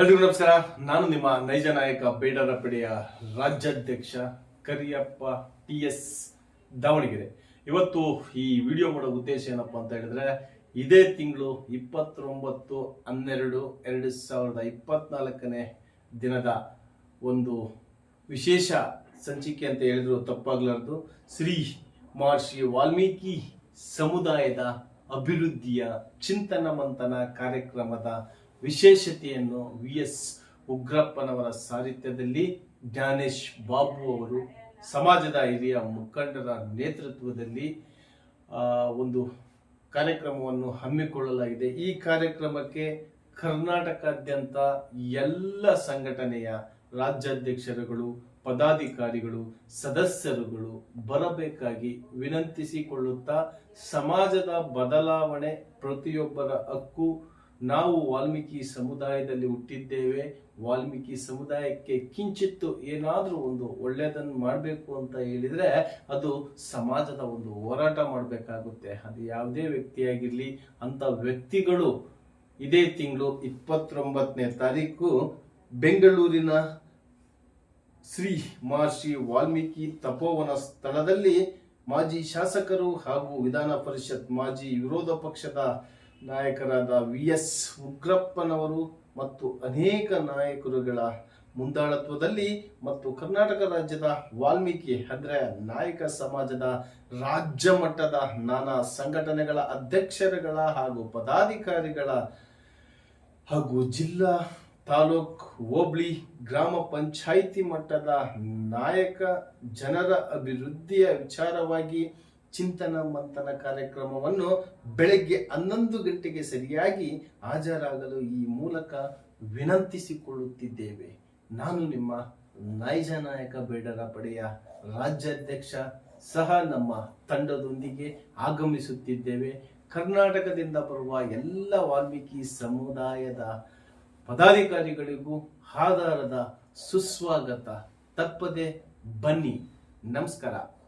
ಎಲ್ರಿಗೂ ನಮಸ್ಕಾರ. ನಾನು ನಿಮ್ಮ ನೈಜ ನಾಯಕ ಬೇಡರ ಪಡೆಯ ರಾಜ್ಯಾಧ್ಯಕ್ಷ ಕರಿಯಪ್ಪ ಟಿ ಎಸ್ ದಾವಣಗೆರೆ. ಇವತ್ತು ಈ ವಿಡಿಯೋ ಮಾಡೋ ಉದ್ದೇಶ ಏನಪ್ಪಾ ಅಂತ ಹೇಳಿದ್ರೆ, ಇದೇ ತಿಂಗಳು ಇಪ್ಪತ್ತೊಂಬತ್ತು ಹನ್ನೆರಡು ಎರಡು ಸಾವಿರದ ಇಪ್ಪತ್ನಾಲ್ಕನೇ ದಿನದ ಒಂದು ವಿಶೇಷ ಸಂಚಿಕೆ ಅಂತ ಹೇಳಿದ್ರು, ತಪ್ಪಾಗ್ಲಾರ್ದು. ಶ್ರೀ ಮಹರ್ಷಿ ವಾಲ್ಮೀಕಿ ಸಮುದಾಯದ ಅಭಿವೃದ್ಧಿಯ ಚಿಂತನ ಮಂಥನ ಕಾರ್ಯಕ್ರಮದ ವಿಶೇಷತೆಯನ್ನು ವಿ ಎಸ್ ಉಗ್ರಪ್ಪನವರ ಸಾಹಿತ್ಯದಲ್ಲಿ ಜ್ಞಾನೇಶ್ ಬಾಬು ಅವರು ಸಮಾಜದ ಹಿರಿಯ ಮುಖಂಡರ ನೇತೃತ್ವದಲ್ಲಿ ಒಂದು ಕಾರ್ಯಕ್ರಮವನ್ನು ಹಮ್ಮಿಕೊಳ್ಳಲಾಗಿದೆ. ಈ ಕಾರ್ಯಕ್ರಮಕ್ಕೆ ಕರ್ನಾಟಕಾದ್ಯಂತ ಎಲ್ಲ ಸಂಘಟನೆಯ ರಾಜ್ಯಾಧ್ಯಕ್ಷರುಗಳು, ಪದಾಧಿಕಾರಿಗಳು, ಸದಸ್ಯರುಗಳು ಬರಬೇಕಾಗಿ ವಿನಂತಿಸಿಕೊಳ್ಳುತ್ತಾ, ಸಮಾಜದ ಬದಲಾವಣೆ ಪ್ರತಿಯೊಬ್ಬರ ಹಕ್ಕು ನಾವು ವಾಲ್ಮೀಕಿ ಸಮುದಾಯದಲ್ಲಿ ಹುಟ್ಟಿದ್ದೇವೆ, ವಾಲ್ಮೀಕಿ ಸಮುದಾಯಕ್ಕೆ ಕಿಂಚಿತ್ತು ಏನಾದರೂ ಒಂದು ಒಳ್ಳೆಯದನ್ನು ಮಾಡಬೇಕು ಅಂತ ಹೇಳಿದರೆ ಅದು ಸಮಾಜದ ಒಂದು ಹೋರಾಟ ಮಾಡಬೇಕಾಗುತ್ತೆ. ಅದು ಯಾವುದೇ ವ್ಯಕ್ತಿಯಾಗಿರಲಿ, ಅಂಥ ವ್ಯಕ್ತಿಗಳು ಇದೇ ತಿಂಗಳು ಇಪ್ಪತ್ತೊಂಬತ್ತನೇ ತಾರೀಕು ಬೆಂಗಳೂರಿನ ಶ್ರೀ ಮಹರ್ಷಿ ವಾಲ್ಮೀಕಿ ತಪೋವನ ಸ್ಥಳದಲ್ಲಿ ಮಾಜಿ ಶಾಸಕರು ಹಾಗೂ ವಿಧಾನ ಪರಿಷತ್ ಮಾಜಿ ವಿರೋಧ ಪಕ್ಷದ ನಾಯಕರಾದ ವಿ ಎಸ್ ಉಗ್ರಪ್ಪನವರು ಮತ್ತು ಅನೇಕ ನಾಯಕರುಗಳ ಮುಂದಾಳತ್ವದಲ್ಲಿ ಮತ್ತು ಕರ್ನಾಟಕ ರಾಜ್ಯದ ವಾಲ್ಮೀಕಿ ಅಂದ್ರೆ ನಾಯಕ ಸಮಾಜದ ರಾಜ್ಯ ಮಟ್ಟದ ನಾನಾ ಸಂಘಟನೆಗಳ ಅಧ್ಯಕ್ಷರುಗಳ ಹಾಗೂ ಪದಾಧಿಕಾರಿಗಳ ಹಾಗೂ ಜಿಲ್ಲಾ ತಾಲೂಕ್ ಹೋಬಳಿ ಗ್ರಾಮ ಪಂಚಾಯಿತಿ ಮಟ್ಟದ ನಾಯಕ ಜನರ ಅಭಿವೃದ್ಧಿಯ ವಿಚಾರವಾಗಿ ಚಿಂತನ ಮಂಥನ ಕಾರ್ಯಕ್ರಮವನ್ನು ಬೆಳಗ್ಗೆ ಹನ್ನೊಂದು ಗಂಟೆಗೆ ಸರಿಯಾಗಿ ಹಾಜರಾಗಲು ಈ ಮೂಲಕ ವಿನಂತಿಸಿಕೊಳ್ಳುತ್ತಿದ್ದೇವೆ. ನಾನು ನಿಮ್ಮ ನೈಜ ನಾಯಕ, ಬೇಡರ ಪಡೆಯ ರಾಜ್ಯಾಧ್ಯಕ್ಷ ಸಹ ನಮ್ಮ ತಂಡದೊಂದಿಗೆ ಆಗಮಿಸುತ್ತಿದ್ದೇವೆ. ಕರ್ನಾಟಕದಿಂದ ಬರುವ ಎಲ್ಲ ವಾಲ್ಮೀಕಿ ಸಮುದಾಯದ ಪದಾಧಿಕಾರಿಗಳಿಗೂ ಆಧಾರದ ಸುಸ್ವಾಗತ. ತಪ್ಪದೆ ಬನ್ನಿ. ನಮಸ್ಕಾರ.